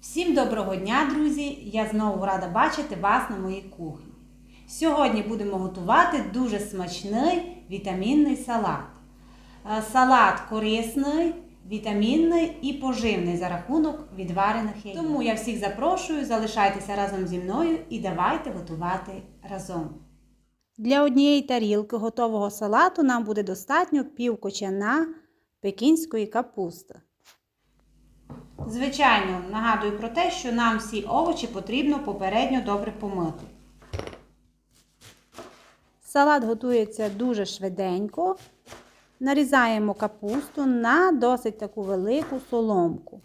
Всім доброго дня, друзі! Я знову рада бачити вас на моїй кухні. Сьогодні будемо готувати дуже смачний вітамінний салат. Е, Салат корисний, вітамінний і поживний за рахунок відварених яєць. Тому я всіх запрошую, залишайтеся разом зі мною і давайте готувати разом. Для однієї тарілки готового салату нам буде достатньо пів кочана пекінської капусти. Звичайно, нагадую про те, що нам всі овочі потрібно попередньо добре помити. Салат готується дуже швиденько. Нарізаємо капусту на досить таку велику соломку.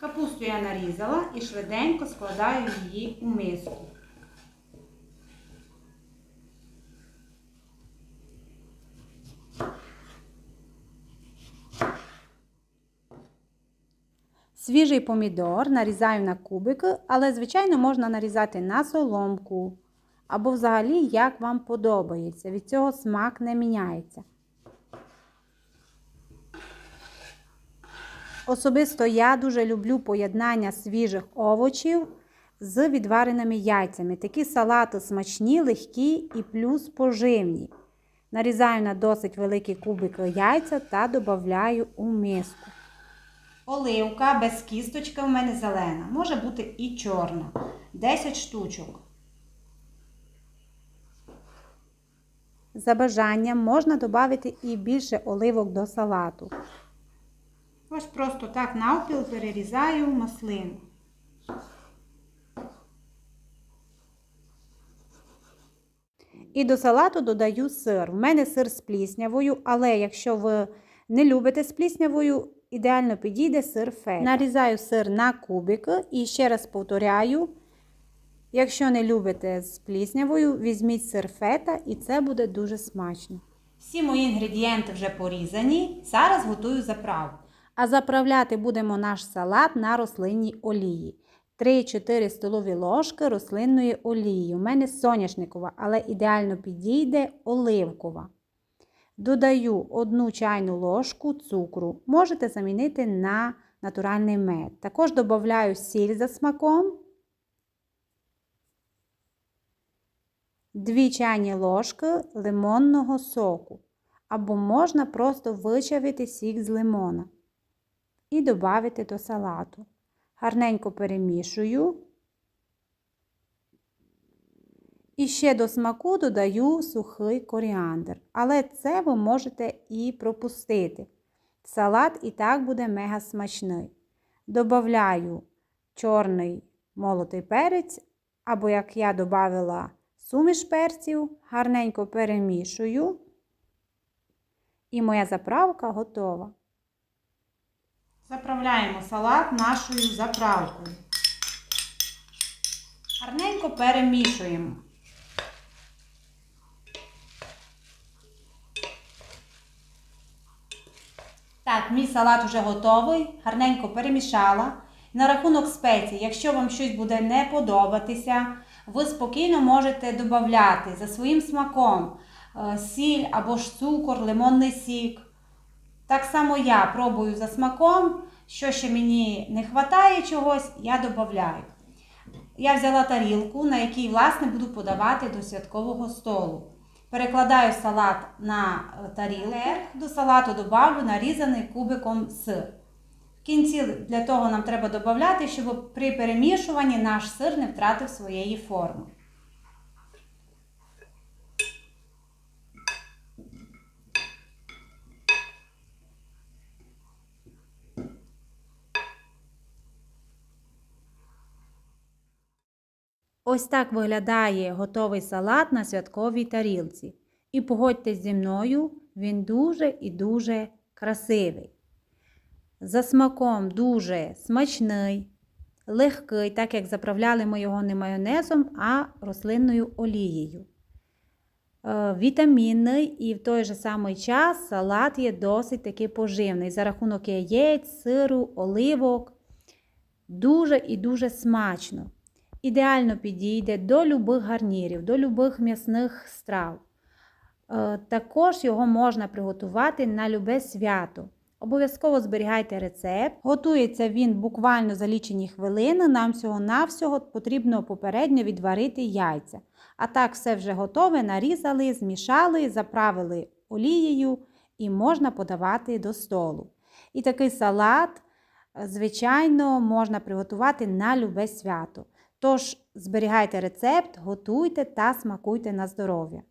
Капусту я нарізала і швиденько складаю її у миску. Свіжий помідор нарізаю на кубики, але, звичайно, можна нарізати на соломку. Або взагалі, як вам подобається. Від цього смак не міняється. Особисто я дуже люблю поєднання свіжих овочів з відвареними яйцями. Такі салати смачні, легкі і плюс поживні. Нарізаю на досить великі кубики яйця та додаю у миску. Оливка без кісточки у мене зелена. Може бути і чорна. 10 штучок. За бажанням можна додати і більше оливок до салату. Ось просто так навпіл перерізаю маслину. І до салату додаю сир. У мене сир з пліснявою, але якщо ви не любите з пліснявою, ідеально підійде сир фета. Нарізаю сир на кубики і ще раз повторяю. Якщо не любите з пліснявою, візьміть сир фета і це буде дуже смачно. Всі мої інгредієнти вже порізані. Зараз готую заправку. А заправляти будемо наш салат на рослинній олії. 3-4 столові ложки рослинної олії. У мене соняшникова, але ідеально підійде оливкова. Додаю 1 чайну ложку цукру. Можете замінити на натуральний мед. Також додаю сіль за смаком. 2 чайні ложки лимонного соку. Або можна просто вичавити сік з лимона і додати до салату. Гарненько перемішую. І ще до смаку додаю сухий коріандр. Але це ви можете і пропустити. Салат і так буде мега смачний. Добавляю чорний молотий перець, або, як я додавала, суміш перців, гарненько перемішую. І моя заправка готова. Заправляємо салат нашою заправкою. Гарненько перемішуємо. Так, мій салат вже готовий, гарненько перемішала. На рахунок спецій, якщо вам щось буде не подобатися, ви спокійно можете додати за своїм смаком е, сіль або ж цукор, лимонний сік. Так само я пробую за смаком, що ще мені не вистачає чогось, я додаю. Я взяла тарілку, на якій, власне, буду подавати до святкового столу. Перекладаю салат на е, тарілку, до салату додавлю нарізаний кубиком сир. В кінці для того нам треба додати, щоб при перемішуванні наш сир не втратив своєї форми. Ось так виглядає готовий салат на святковій тарілці. І погодьтесь зі мною, він дуже і дуже красивий. За смаком дуже смачний, легкий, так як заправляли ми його не майонезом, а рослинною олією. Е, Вітамінний і в той же самий час салат є досить таки поживний за рахунок яєць, сиру, оливок. Дуже і дуже смачно. Ідеально підійде до любих гарнірів, до любих м'ясних страв. Е, Також його можна приготувати на любе свято. Обов'язково зберігайте рецепт. Готується він буквально за лічені хвилини. Нам всього-навсього потрібно попередньо відварити яйця. А так все вже готове, нарізали, змішали, заправили олією і можна подавати до столу. І такий салат, е, звичайно, можна приготувати на любе свято. Тож зберігайте рецепт, готуйте та смакуйте на здоров'я.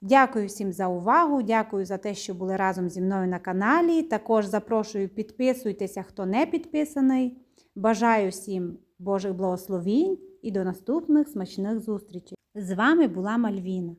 Дякую всім за увагу, дякую за те, що були разом зі мною на каналі. Також запрошую, підписуйтеся, хто не підписаний. Бажаю всім Божих благословінь і до наступних смачних зустрічей. З вами була Мальвіна.